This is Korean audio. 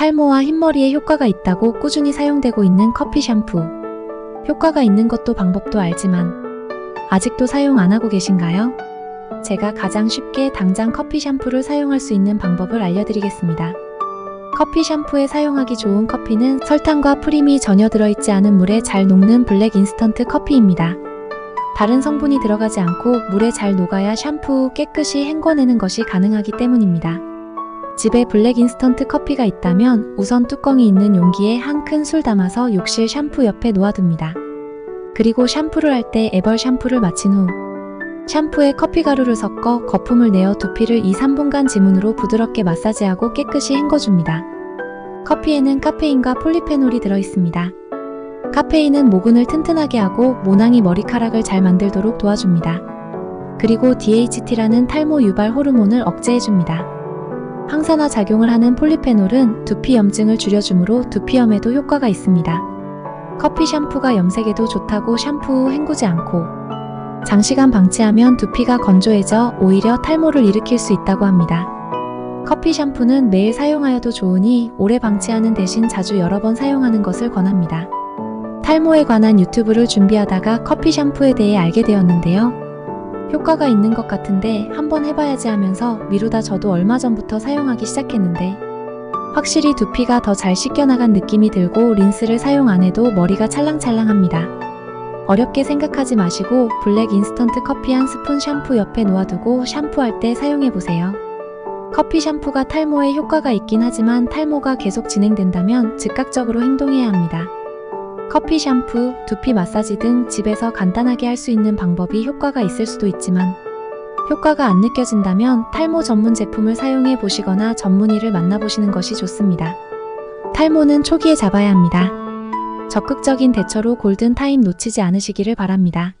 탈모와 흰머리에 효과가 있다고 꾸준히 사용되고 있는 커피 샴푸. 효과가 있는 것도 방법도 알지만 아직도 사용 안 하고 계신가요? 제가 가장 쉽게 당장 커피 샴푸를 사용할 수 있는 방법을 알려드리겠습니다. 커피 샴푸에 사용하기 좋은 커피는 설탕과 프림이 전혀 들어있지 않은 물에 잘 녹는 블랙 인스턴트 커피입니다. 다른 성분이 들어가지 않고 물에 잘 녹아야 샴푸 후 깨끗이 헹궈내는 것이 가능하기 때문입니다. 집에 블랙 인스턴트 커피가 있다면 우선 뚜껑이 있는 용기에 한 큰 술 담아서 욕실 샴푸 옆에 놓아둡니다. 그리고 샴푸를 할 때 애벌 샴푸를 마친 후 샴푸에 커피 가루를 섞어 거품을 내어 두피를 2, 3분간 지문으로 부드럽게 마사지하고 깨끗이 헹궈줍니다. 커피에는 카페인과 폴리페놀이 들어있습니다. 카페인은 모근을 튼튼하게 하고 모낭이 머리카락을 잘 만들도록 도와줍니다. 그리고 DHT라는 탈모 유발 호르몬을 억제해줍니다. 항산화 작용을 하는 폴리페놀은 두피 염증을 줄여주므로 두피염에도 효과가 있습니다. 커피 샴푸가 염색에도 좋다고 샴푸 후 헹구지 않고 장시간 방치하면 두피가 건조해져 오히려 탈모를 일으킬 수 있다고 합니다. 커피 샴푸는 매일 사용하여도 좋으니 오래 방치하는 대신 자주 여러 번 사용하는 것을 권합니다. 탈모에 관한 유튜브를 준비하다가 커피 샴푸에 대해 알게 되었는데요. 효과가 있는 것 같은데 한번 해봐야지 하면서 미루다 저도 얼마 전부터 사용하기 시작했는데 확실히 두피가 더 잘 씻겨나간 느낌이 들고 린스를 사용 안 해도 머리가 찰랑찰랑합니다. 어렵게 생각하지 마시고 블랙 인스턴트 커피 한 스푼 샴푸 옆에 놓아두고 샴푸할 때 사용해보세요. 커피 샴푸가 탈모에 효과가 있긴 하지만 탈모가 계속 진행된다면 즉각적으로 행동해야 합니다. 커피 샴푸, 두피 마사지 등 집에서 간단하게 할 수 있는 방법이 효과가 있을 수도 있지만 효과가 안 느껴진다면 탈모 전문 제품을 사용해 보시거나 전문의를 만나보시는 것이 좋습니다. 탈모는 초기에 잡아야 합니다. 적극적인 대처로 골든 타임 놓치지 않으시기를 바랍니다.